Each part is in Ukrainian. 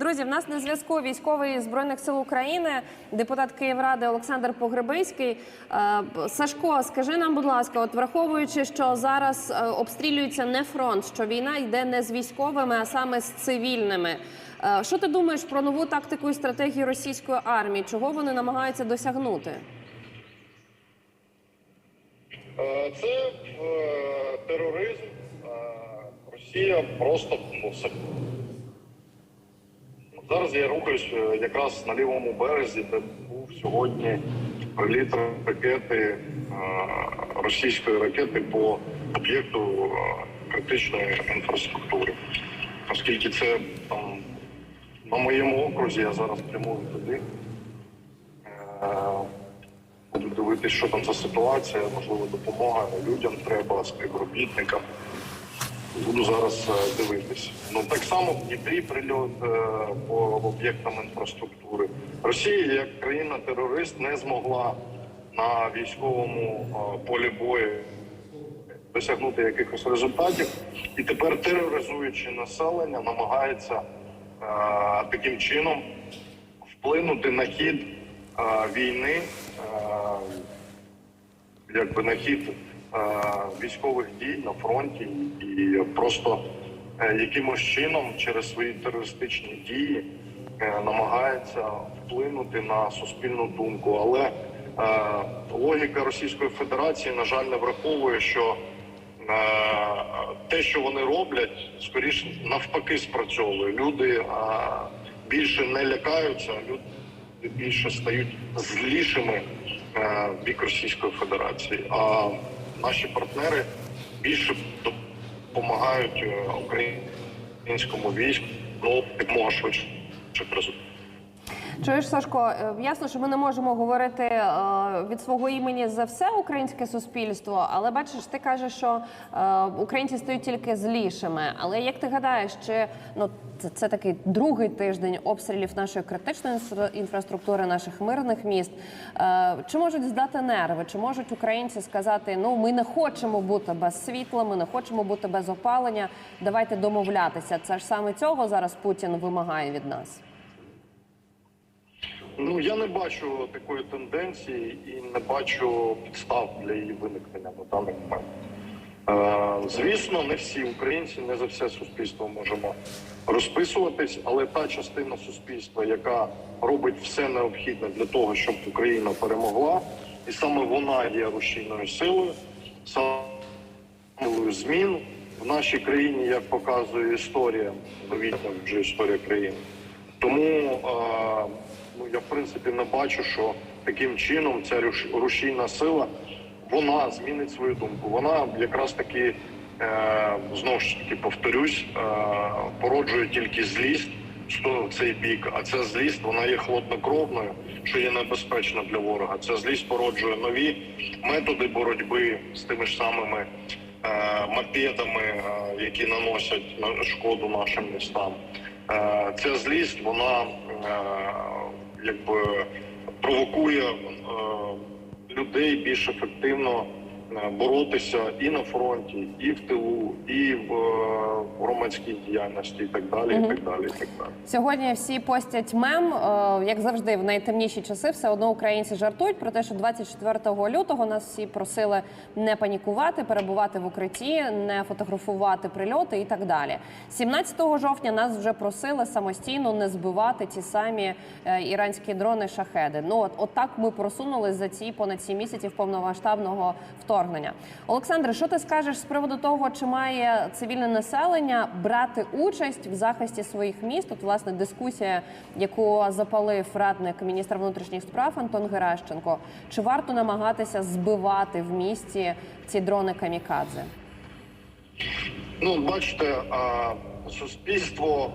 Друзі, в нас на зв'язку військовий збройних сил України, депутат Київради Олександр Погребиський. Е, Сашко, скажи нам, будь ласка, от враховуючи, що зараз е, обстрілюється не фронт, що війна йде не з військовими, а саме з цивільними. Е, Що ти думаєш про нову тактику і стратегію російської армії? Чого вони намагаються досягнути? Це тероризм. Росія просто ну. Зараз я рухаюсь е, якраз на лівому березі, де був сьогодні приліт ракети е, російської ракети по об'єкту е, критичної інфраструктури. Оскільки це там на моєму окрузі, я зараз прямую туди. Буду дивитися, що там за ситуація, можливо, допомога людям треба, співробітникам. Буду зараз е, дивитися. Ну так само в Дніпрі прильот е, по об'єктам інфраструктури. Росія, як країна-терорист, не змогла на військовому е, полі бою досягнути якихось результатів, і тепер тероризуючи населення, намагається таким чином вплинути на хід війни, якби на хід військових дій на фронті, і просто е, якимось чином через свої терористичні дії е, намагається вплинути на суспільну думку. Але е, логіка Російської Федерації, на жаль, не враховує, що е, те, що вони роблять, скоріше навпаки спрацьовує. Люди е, більше не лякаються, люди більше стають злішими е, в бік Російської Федерації. Наші партнери більше допомагають е, українському війську ну, підмога швидше результатів. Чуєш, Сашко, е, ясно, що ми не можемо говорити е, від свого імені за все українське суспільство, але бачиш, ти кажеш, що е, українці стають тільки злішими. Але як ти гадаєш, чи ну це, це такий другий тиждень обстрілів нашої критичної інфра- інфраструктури, наших мирних міст? Чи можуть здати нерви? Чи можуть українці сказати, ну ми не хочемо бути без світла, ми не хочемо бути без опалення? Давайте домовлятися. Це ж саме цього зараз Путін вимагає від нас. Ну я не бачу такої тенденції і не бачу підстав для її виникнення на даний момент. Е, звісно, не всі українці, не за все суспільство можемо розписуватись, але та частина суспільства, яка робить все необхідне для того, щоб Україна перемогла, і саме вона є рушійною силою, силою змін в нашій країні, як показує історія, новітня вже історія країни. Тому е, ну я в принципі не бачу, що таким чином ця рушійна сила вона змінить свою думку. Вона якраз таки е, знову ж таки повторюсь, е, породжує тільки злість що в цей бік, а ця злість вона є холоднокровною, що є небезпечно для ворога. Ця злість породжує нові методи боротьби з тими ж самими е, мопедами, е, які наносять шкоду нашим містам. Е, Ця злість вона якби провокує е, людей більш ефективно боротися і на фронті, і в тилу, і в е, громадській діяльності, і так далі. І так далі. І так далі. Сьогодні всі постять мем, е, як завжди, в найтемніші часи все одно українці жартують про те, що 24 лютого нас всі просили не панікувати, перебувати в укритті, не фотографувати прильоти і так далі. 17 жовтня нас вже просили самостійно не збивати ті самі е, іранські дрони шахеди. Ну от, от так ми просунулись за ці понад 7 місяців повномасштабного вторгнення. Олександре, що ти скажеш з приводу того, чи має цивільне населення брати участь в захисті своїх міст? Тут власне дискусія, яку запалив радник міністра внутрішніх справ Антон Геращенко. Чи варто намагатися збивати в місті ці дрони камікадзе? Ну, бачите, суспільство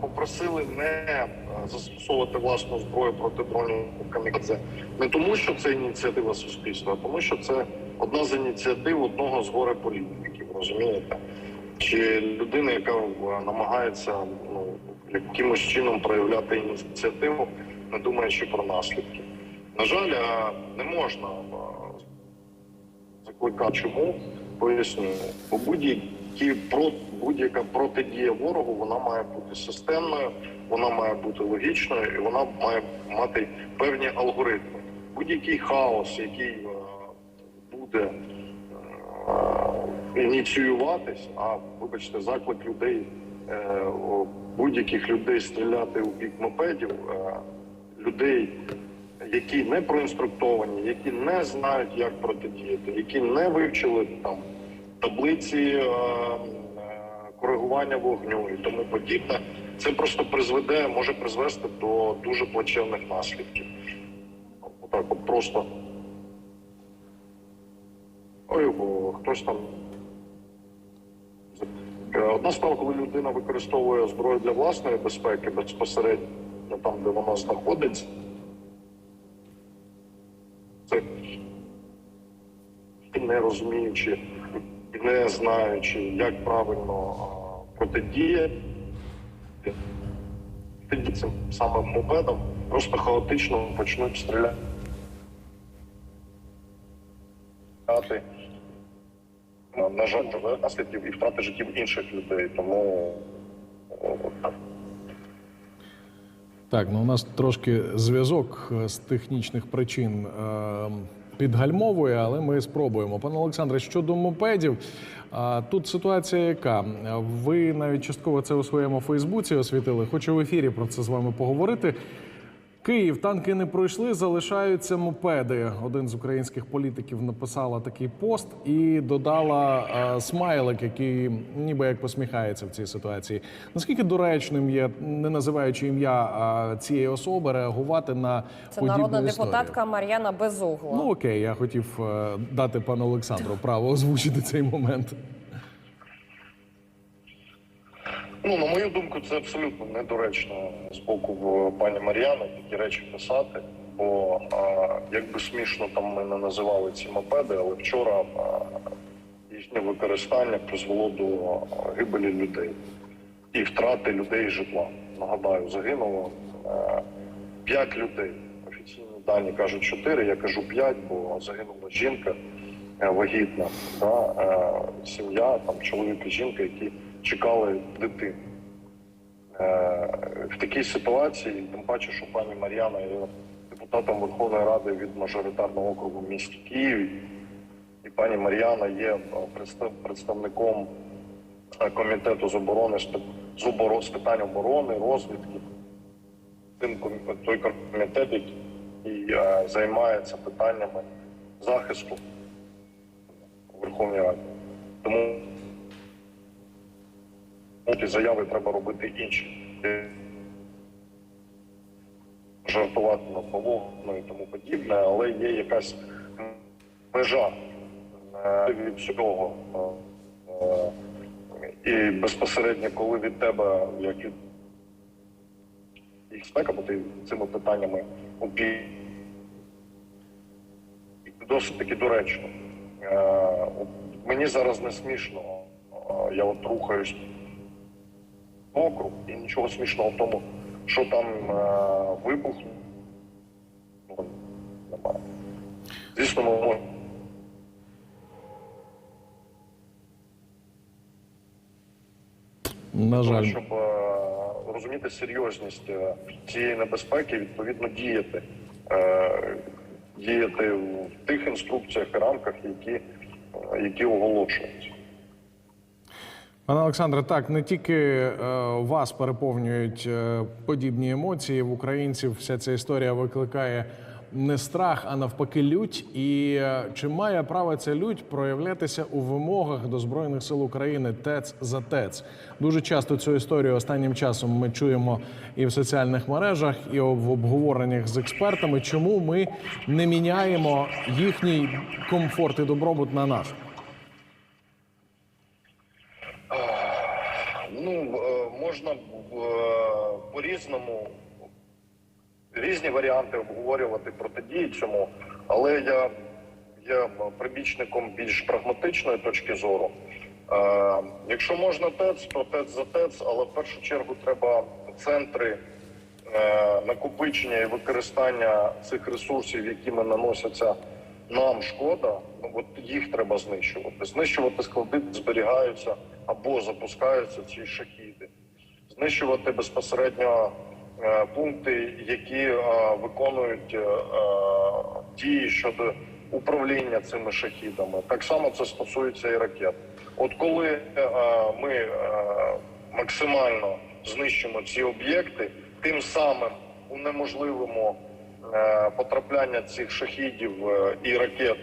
попросили не застосовувати власну зброю проти дронів камікадзе не тому, що це ініціатива суспільства, а тому, що це одна з ініціатив одного з горе політиків, розумієте? Чи людина, яка намагається ну якимось чином проявляти ініціативу, не думаючи про наслідки. На жаль, не можна закликати. Чому? Поясню. Бо будь-які про будь-яка протидія ворогу вона має бути системною, вона має бути логічною і вона має мати певні алгоритми. Будь-який хаос, який е, буде е, ініціюватись, а вибачте, заклик людей, е, будь-яких людей стріляти у бік мопедів, людей, які не проінструктовані, які не знають, як протидіяти, які не вивчили там таблиці е, коригування вогню і тому подібне, це просто призведе, може призвести до дуже плачевних наслідків. Отак, от просто. Ой, бо хтось там. Одна справа, коли людина використовує зброю для власної безпеки безпосередньо там, де вона знаходиться. Це не розуміючи, не знаючи, як правильно протидіяти цим самим мопедом просто хаотично почнуть стріляти. На- жаль, наслідків і втрати життів інших людей. Тому так. Так, ну у нас трошки зв'язок з технічних причин е, підгальмовує, але ми спробуємо. Пане Олександре, щодо мопедів, тут ситуація яка? Ви навіть частково це у своєму Фейсбуці освітили. Хочу в ефірі про це з вами поговорити. Київ танки не пройшли, залишаються мопеди. Один з українських політиків написала такий пост і додала е, смайлик, який ніби як посміхається в цій ситуації. Наскільки доречним є, не називаючи ім'я а, цієї особи, реагувати на Це подібну народна історію? депутатка Мар'яна Безугла. Ну окей, я хотів е, дати пану Олександру право озвучити цей момент. Ну, на мою думку, це абсолютно недоречно з боку пані Мар'яни такі речі писати. Бо як би смішно там ми не називали ці мопеди, але вчора їхнє використання призвело до гибелі людей і втрати людей житла. Нагадаю, загинуло а, п'ять людей. Офіційні дані кажуть чотири, я кажу п'ять, бо загинула жінка е, вагітна, да, е, сім'я, там чоловік і жінка, які чекали дитину. Е, В такій ситуації, тим паче, що пані Мар'яна є депутатом Верховної Ради від мажоритарного округу в місті Києві, і пані Мар'яна є е, представником е, комітету з оборони з пи- з питань оборони, розвідки. Той комітет, який займається питаннями захисту у Верховній Раді. Тому ті заяви треба робити інші. Жартувати над половиною і тому подібне, але є якась межа е, від всього. Е, І безпосередньо, коли від тебе як від їх спека, бо ти цими питаннями опі досить таки доречно. Е, Мені зараз не смішно. Е, Я от рухаюсь округ, і нічого смішного в тому, що там е, вибух ну, немає. Звісно, ми можемо. На жаль, щоб е, розуміти серйозність е, цієї небезпеки, відповідно діяти, е, діяти в тих інструкціях і рамках, які, е, які оголошуються. Пане Олександре, так не тільки е, вас переповнюють е, подібні емоції в українців. Вся ця історія викликає не страх, а навпаки, лють. І е, чи має право ця лють проявлятися у вимогах до збройних сил України ТЕЦ за ТЕЦ? Дуже часто цю історію останнім часом ми чуємо і в соціальних мережах, і в обговореннях з експертами. Чому ми не міняємо їхній комфорт і добробут на наш? Ну, е, можна е, по-різному різні варіанти обговорювати протидії цьому, але я є прибічником більш прагматичної точки зору. Е, Якщо можна ТЕЦ, то ТЕЦ за ТЕЦ, але в першу чергу треба центри е, накопичення і використання цих ресурсів, якими наносяться нам шкода, ну от їх треба знищувати. Знищувати склади, зберігаються або запускаються ці шахіди, знищувати безпосередньо е, пункти, які е, виконують е, дії щодо управління цими шахідами. Так само це стосується і ракет. От коли ми максимально знищимо ці об'єкти, тим самим унеможливимо потрапляння цих шахідів і ракет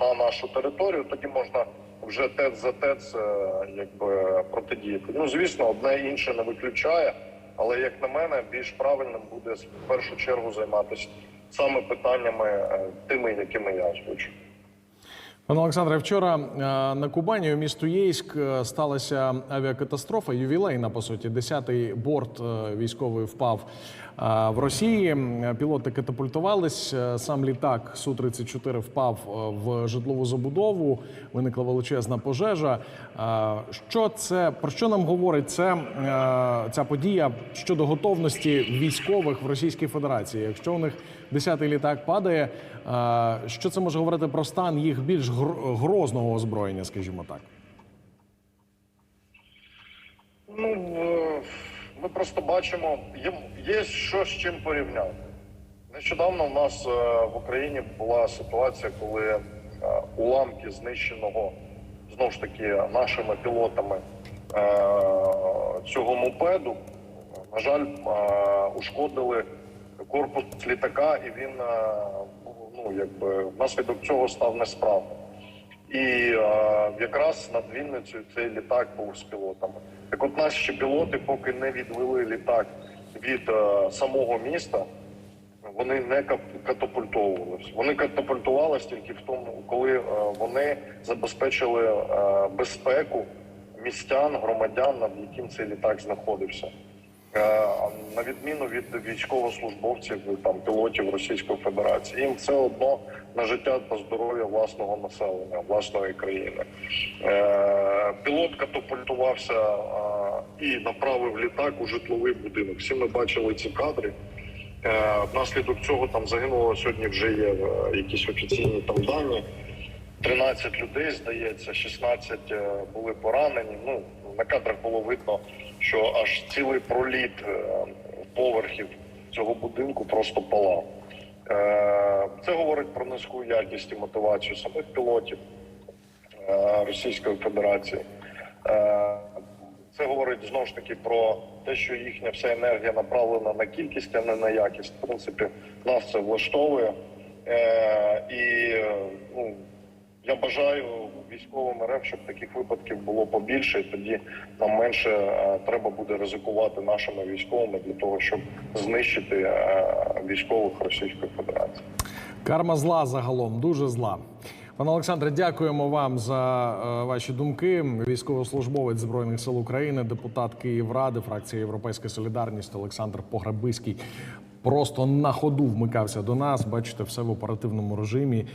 на нашу територію, тоді можна вже тет за тет якби протидіяти. Ну звісно, одне інше не виключає, але як на мене, більш правильним буде в першу чергу займатися саме питаннями е, тими, якими я озвучив. Пане Олександре, вчора е, на Кубані у місту Єйськ е, сталася авіакатастрофа, ювілейна по суті. Десятий борт е, військовий впав в Росії. Пілоти катапультувались. Сам літак су 34 впав в житлову забудову. Виникла величезна пожежа. Що це про що нам говорить це ця подія щодо готовності військових в Російській Федерації? Якщо у них десятий літак падає, що це може говорити про стан їх більш грозного озброєння, скажімо так? Ну е, ми просто бачимо, є, що з чим порівняти. Нещодавно в нас е, в Україні була ситуація, коли е, уламки знищеного знову ж таки нашими пілотами цього мопеду, на жаль, ушкодили корпус літака, і він е, ну якби внаслідок цього став несправним. І е, якраз над Вінницею цей літак був з пілотами. Так от наші пілоти, поки не відвели літак від е, самого міста, вони не катапультовувалися. Вони катапультувалися тільки в тому, коли е, вони забезпечили е, безпеку містян, громадян, над яким цей літак знаходився. Е, на відміну від військовослужбовців, там пілотів Російської Федерації, їм все одно на життя та здоров'я власного населення, власної країни. Е, Пілот катапультувався е, і направив літак у житловий будинок. Всі ми бачили ці кадри. Е, Внаслідок цього там загинуло сьогодні. Вже є е, якісь офіційні там дані. 13 людей, здається, 16 е, були поранені. Ну на кадрах було видно, що аж цілий проліт е, поверхів цього будинку просто палав. Е, Це говорить про низьку якість і мотивацію самих пілотів е, Російської Федерації. Це говорить знову ж таки про те, що їхня вся енергія направлена на кількість, а не на якість. В принципі, нас це влаштовує. І ну, я бажаю військовим РФ, щоб таких випадків було побільше, і тоді нам менше е, треба буде ризикувати нашими військовими для того, щоб знищити е, військових Російської Федерації. Карма зла загалом, дуже зла. Пане Олександре, дякуємо вам за е, ваші думки. Військовослужбовець збройних сил України, депутат Київради, фракція Європейська Солідарність Олександр Погребиський просто на ходу вмикався до нас. Бачите, все в оперативному режимі.